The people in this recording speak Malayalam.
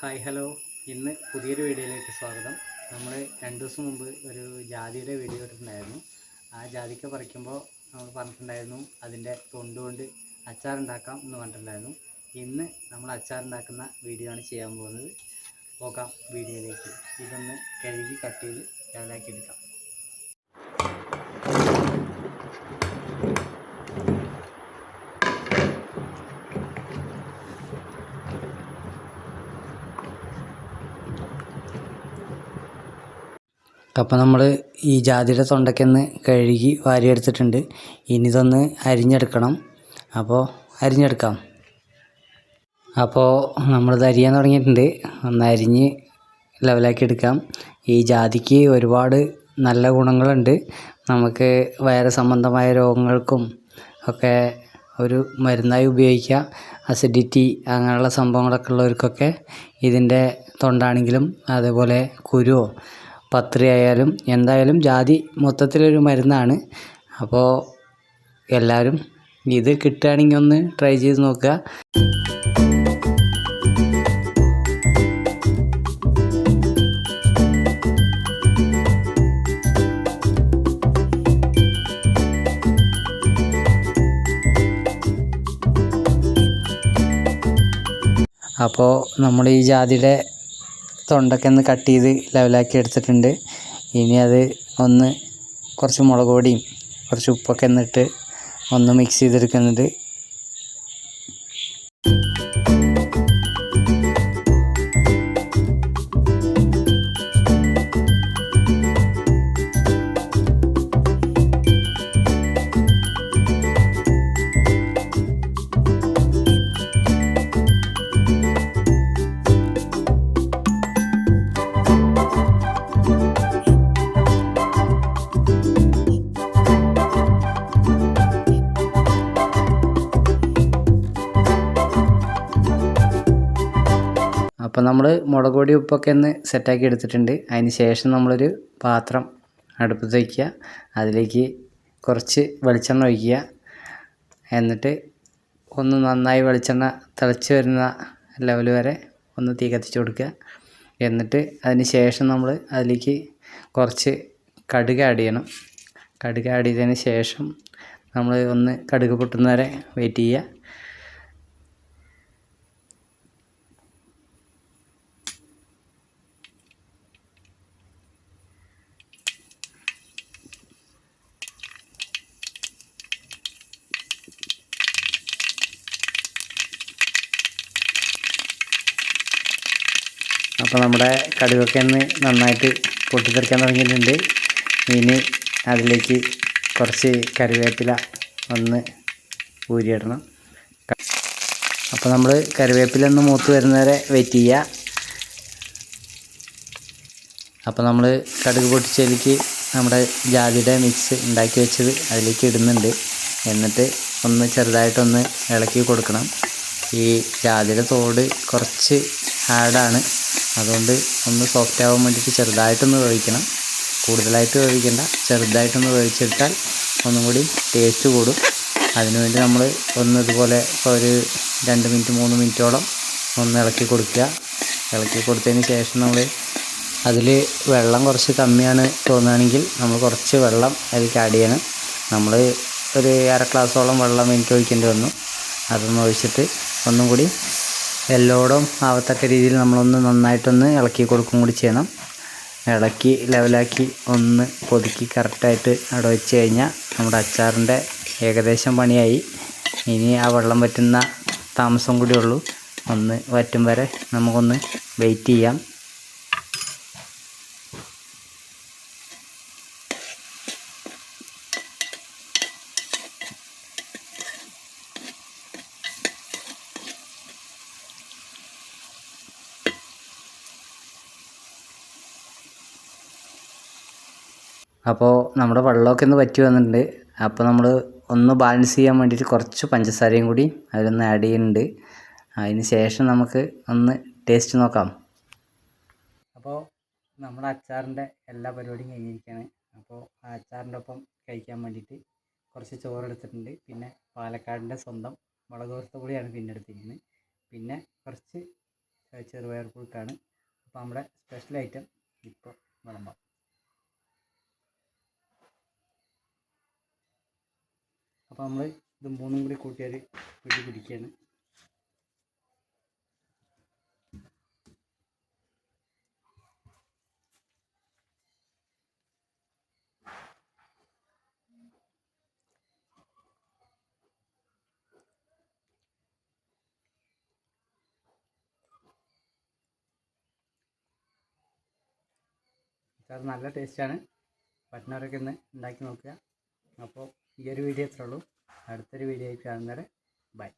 Hi hello. ഇന്ന് പുതിയൊരു വീഡിയോയിലേക്ക് സ്വാഗതം. നമ്മൾ രണ്ട് ദിവസം മുമ്പ് ഒരു ജാതിയുടെ വീഡിയോ ഇട്ടിട്ടുണ്ടായിരുന്നു. ആ ജാതിക്ക പറിക്കുമ്പോൾ നമ്മൾ പറഞ്ഞിട്ടുണ്ടായിരുന്നു അതിന്റെ തൊണ്ടുകൊണ്ട് അച്ചാറുണ്ടാക്കാം എന്ന് പറഞ്ഞിട്ടുണ്ടായിരുന്നു. ഇന്ന് നമ്മൾ അച്ചാറുണ്ടാക്കുന്ന വീഡിയോ ആണ് ചെയ്യാൻ പോകുന്നത്. പോകാം വീഡിയോയിലേക്ക്. ഇതൊന്ന് കഴുകി കട്ട് ചെയ്ത് ലെവലാക്കി എടുക്കാം. അപ്പോൾ നമ്മൾ ഈ ജാതിയുടെ തൊണ്ടയ്ക്കൊന്ന് കഴുകി വാരിയെടുത്തിട്ടുണ്ട്. ഇനി ഇതൊന്ന് അരിഞ്ഞെടുക്കണം. അപ്പോൾ അരിഞ്ഞെടുക്കാം. അപ്പോൾ നമ്മളിത് അരിയാൻ തുടങ്ങിയിട്ടുണ്ട്. ഒന്ന് അരിഞ്ഞ് ലെവലാക്കി എടുക്കാം. ഈ ജാതിക്ക് ഒരുപാട് നല്ല ഗുണങ്ങളുണ്ട്. നമുക്ക് വയറ് സംബന്ധമായ രോഗങ്ങൾക്കും ഒക്കെ ഒരു മരുന്നായി ഉപയോഗിക്കുക. അസിഡിറ്റി അങ്ങനെയുള്ള സംഭവങ്ങളൊക്കെ ഉള്ളവർക്കൊക്കെ ഇതിന്റെ തൊണ്ടാണെങ്കിലും അതേപോലെ കുരുവോ പത്രി ആയാലും എന്തായാലും ജാതി മൊത്തത്തിലൊരു മരുന്നാണ്. അപ്പോൾ എല്ലാവരും ഇത് കിട്ടുകയാണെങ്കിൽ ഒന്ന് ട്രൈ ചെയ്ത് നോക്കുക. അപ്പോൾ നമ്മൾ ഈ ജാതിയുടെ തൊണ്ടൊക്കെ ഒന്ന് കട്ട് ചെയ്ത് ലെവലാക്കി എടുത്തിട്ടുണ്ട്. ഇനി അത് ഒന്ന് കുറച്ച് മുളക് പൊടിയും കുറച്ച് ഉപ്പൊക്കെ എന്നിട്ട് ഒന്ന് മിക്സ് ചെയ്തെടുക്കുന്നുണ്ട് അപ്പോൾ നമ്മൾ മുളക് പൊടി ഉപ്പൊക്കെ ഒന്ന് സെറ്റാക്കി എടുത്തിട്ടുണ്ട്. അതിന് ശേഷം നമ്മളൊരു പാത്രം അടുപ്പത്ത് വയ്ക്കുക അതിലേക്ക് കുറച്ച് വെളിച്ചെണ്ണ ഒഴിക്കുക. എന്നിട്ട് ഒന്ന് നന്നായി വെളിച്ചെണ്ണ തിളച്ച് വരുന്ന ലെവൽ വരെ ഒന്ന് തീ കത്തിച്ച് കൊടുക്കുക. എന്നിട്ട് അതിന് ശേഷം നമ്മൾ അതിലേക്ക് കുറച്ച് കടുക് ആഡ് ചെയ്യണം. കടുക് ആഡ് ചെയ്തതിന് ശേഷം നമ്മൾ ഒന്ന് കടുക് പൊട്ടുന്നവരെ വെയിറ്റ് ചെയ്യുക. അപ്പോൾ നമ്മുടെ കടുകൊക്കെ ഒന്ന് നന്നായിട്ട് പൊട്ടിത്തെറിക്കാൻ തുടങ്ങിയിട്ടുണ്ട്. ഇനി അതിലേക്ക് കുറച്ച് കറിവേപ്പില ഒന്ന് ഊരിയിടണം. അപ്പോൾ നമ്മൾ കറിവേപ്പില ഒന്ന് മൂത്ത് വരുന്നവരെ വെയിറ്റ് ചെയ്യുക. അപ്പോൾ നമ്മൾ കടുക് പൊട്ടിച്ചതിലേക്ക് നമ്മുടെ ജാതിയുടെ മിക്സ് ഉണ്ടാക്കി വെച്ചത് അതിലേക്ക് ഇടുന്നുണ്ട്. എന്നിട്ട് ഒന്ന് ചെറുതായിട്ടൊന്ന് ഇളക്കി കൊടുക്കണം. ഈ ജാതിയുടെ തോട് കുറച്ച് ഹാർഡാണ് അതുകൊണ്ട് ഒന്ന് സോഫ്റ്റ് ആവാൻ വേണ്ടിയിട്ട് ചെറുതായിട്ടൊന്ന് വേവിക്കണം. കൂടുതലായിട്ട് വേവിക്കണ്ട. ചെറുതായിട്ടൊന്ന് വേവിച്ചെടുത്താൽ ഒന്നും കൂടി ടേസ്റ്റ് കൂടും. അതിനുവേണ്ടി നമ്മൾ ഒന്ന് ഇതുപോലെ ഒരു രണ്ട് മിനിറ്റ് മൂന്ന് മിനിറ്റോളം ഒന്ന് ഇളക്കി കൊടുക്കുക. ഇളക്കി കൊടുത്തതിന് ശേഷം നമ്മൾ അതിൽ വെള്ളം കുറച്ച് കമ്മിയാണ് തോന്നുകയാണെങ്കിൽ നമ്മൾ കുറച്ച് വെള്ളം അതിലേക്ക് ആഡ് ചെയ്യണം. നമ്മൾ ഒരു അര ഗ്ലാസോളം വെള്ളം എനിക്ക് ഒഴിക്കേണ്ടി വന്നു. അതൊന്ന് ഒഴിച്ചിട്ട് ഒന്നും കൂടി എല്ലോടും ആവത്തക്ക രീതിയിൽ നമ്മളൊന്ന് നന്നായിട്ടൊന്ന് ഇളക്കി കൊടുക്കും കൂടി ചെയ്യണം. ഇളക്കി ലെവലാക്കി ഒന്ന് പൊതുക്കി കറക്റ്റായിട്ട് അവിടെ വെച്ച് കഴിഞ്ഞാൽ നമ്മുടെ അച്ചാറിന്റെ ഏകദേശം പണിയായി. ഇനി ആ വെള്ളം വറ്റുന്ന താമസം കൂടി ഉള്ളൂ. ഒന്ന് വറ്റും വരെ നമുക്കൊന്ന് വെയിറ്റ് ചെയ്യാം. അപ്പോൾ നമ്മുടെ വെള്ളമൊക്കെ ഒന്ന് വറ്റി വന്നിട്ടുണ്ട്. അപ്പോൾ നമ്മൾ ഒന്ന് ബാലൻസ് ചെയ്യാൻ വേണ്ടിയിട്ട് കുറച്ച് പഞ്ചസാരയും കൂടി അതിലൊന്ന് ആഡ് ചെയ്യുന്നുണ്ട്. അതിന് ശേഷം നമുക്ക് ഒന്ന് ടേസ്റ്റ് നോക്കാം. അപ്പോൾ നമ്മുടെ അച്ചാറിന്റെ എല്ലാ പരിപാടിയും കഴിഞ്ഞിരിക്കുകയാണ് അപ്പോൾ ആ അച്ചാറിന്റെ ഒപ്പം കഴിക്കാൻ വേണ്ടിയിട്ട് കുറച്ച് ചോറ് എടുത്തിട്ടുണ്ട്. പിന്നെ പാലക്കാടിന്റെ സ്വന്തം മുളക് വറുത്ത പുളിയാണ് പിന്നെ എടുത്തിരിക്കുന്നത് പിന്നെ കുറച്ച് ചെറുപയർ പുഴുക്കാണ്. അപ്പോൾ നമ്മുടെ സ്പെഷ്യൽ ഐറ്റം ഇപ്പോൾ വിളമ്പാം. അപ്പോൾ നമ്മൾ ഇത് മൂന്നും കൂടി കൂട്ടിയാൽ പിടി പിടിക്കുകയാണ് അത് നല്ല ടേസ്റ്റാണ് പറ്റുന്നവരൊക്കെ ഇന്ന് ഉണ്ടാക്കി നോക്കുക. അപ്പോൾ ഈ ഒരു വീഡിയോ ഇത്രേ ഉള്ളൂ. അടുത്തൊരു വീഡിയോ ആയിട്ട് കാണുന്നവരെ ബൈ.